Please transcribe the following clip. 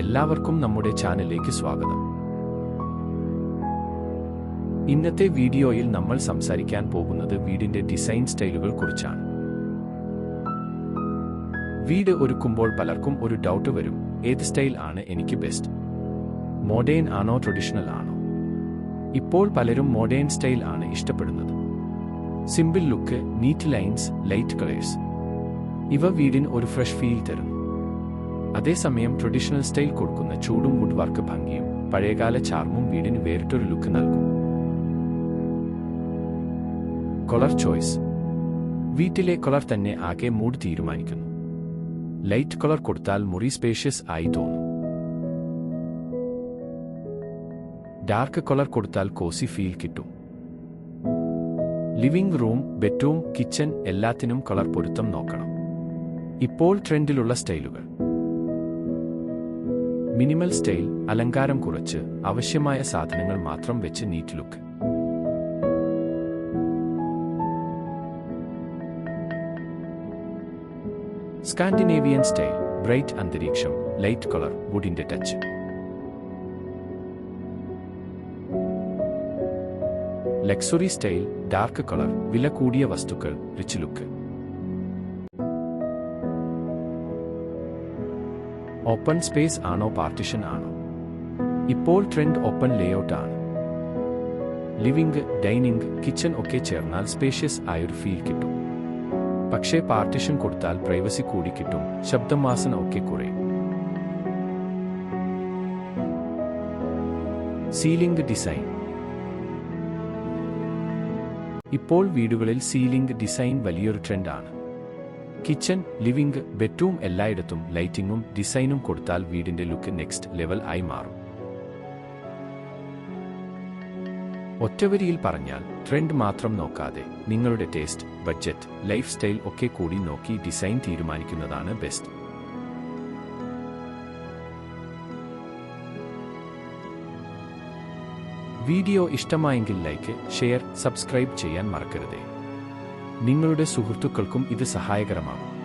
എല്ലാവർക്കും നമ്മുടെ ചാനലിലേക്ക് സ്വാഗതം. ഇന്നത്തെ വീഡിയോയിൽ നമ്മൾ സംസാരിക്കാൻ പോകുന്നത് വീടിന്റെ ഡിസൈൻ സ്റ്റൈലുകൾ കുറിച്ചാണ്. വീട് ഒരുക്കുമ്പോൾ പലർക്കും ഒരു ഡൗട്ട് വരും ഏത് സ്റ്റൈൽ ആണ് എനിക്ക് ബെസ്റ്റ് മോഡേൺ ആണോ ട്രഡീഷണൽ ആണോ? ഇപ്പോൾ പലരും മോഡേൺ സ്റ്റൈൽ ആണ് ഇഷ്ടപ്പെടുന്നത്. Simple look neat lines light colours ഇവ വീടിന് ഒരു ഫ്രഷ് ഫീൽ തരുന്നു. അതേസമയം ട്രഡീഷണൽ സ്റ്റൈൽ കൊടുക്കുന്ന ചൂടും വുഡ് വർക്ക് ഭംഗിയും പഴയകാല ചാർമും വീടിന് വേറിട്ടൊരു ലുക്ക് നൽകും. കൊളർ ചോയ്സ് വീട്ടിലെ കളർ തന്നെ ആകെ മൂഡ് തീരുമാനിക്കുന്നു. ലൈറ്റ് കളർ കൊടുത്താൽ മുറി സ്പേഷ്യസ് ആയി തോന്നും. ഡാർക്ക് കളർ കൊടുത്താൽ കോസി ഫീൽ കിട്ടും. ലിവിംഗ് റൂം ബെഡ്റൂം കിച്ചൺ എല്ലാത്തിനും കളർ പൊരുത്തം നോക്കണം. ഇപ്പോൾ ട്രെൻഡിലുള്ള സ്റ്റൈലുകൾ മിനിമൽ സ്റ്റൈൽ അലങ്കാരം കുറച്ച് ആവശ്യമായ സാധനങ്ങൾ മാത്രം വെച്ച് neat look. Scandinavian style bright അന്തരീക്ഷം light colour വുഡിന്റെ touch. Luxury style dark colour വില കൂടിയ വസ്തുക്കൾ റിച്ച് ലുക്ക്. ഓപ്പൺ സ്പേസ് ആണോ പാർട്ടിഷൻ ആണോ? ഇപ്പോൾ ട്രെൻഡ് ഓപ്പൺ ലേഔട്ട് ആണ്. ലിവിംഗ് ഡൈനിങ് കിച്ചൺ ഒക്കെ ചേർന്നാൽ സ്പേഷ്യസ് ആയൊരു ഫീൽ കിട്ടും. പക്ഷേ പാർട്ടിഷൻ കൊടുത്താൽ പ്രൈവസി കൂടി കിട്ടും. ശബ്ദമാസന ഒക്കെ കുറയും. Ceiling design. ഇപ്പോൾ വീടുകളിൽ സീലിംഗ് ഡിസൈൻ വലിയൊരു ട്രെൻഡാണ്. കിച്ചൺ ലിവിംഗ് ബെഡ്റൂം എല്ലായിടത്തും ലൈറ്റിംഗും ഡിസൈനും കൊടുത്താൽ വീടിന്റെ ലുക്ക് നെക്സ്റ്റ് ലെവൽ ആയി മാറും. ഒറ്റവരിയിൽ പറഞ്ഞാൽ ട്രെൻഡ് മാത്രം നോക്കാതെ നിങ്ങളുടെ ടേസ്റ്റ് ബഡ്ജറ്റ് ലൈഫ് സ്റ്റൈൽ ഒക്കെ കൂടി നോക്കി ഡിസൈൻ തീരുമാനിക്കുന്നതാണ് ബെസ്റ്റ് വീഡിയോ ഇഷ്ടമായെങ്കിൽ ലൈക്ക് ഷെയർ സബ്സ്ക്രൈബ് ചെയ്യാൻ മറക്കരുതേ. നിങ്ങളുടെ സുഹൃത്തുക്കൾക്കും ഇത് സഹായകരമാകും.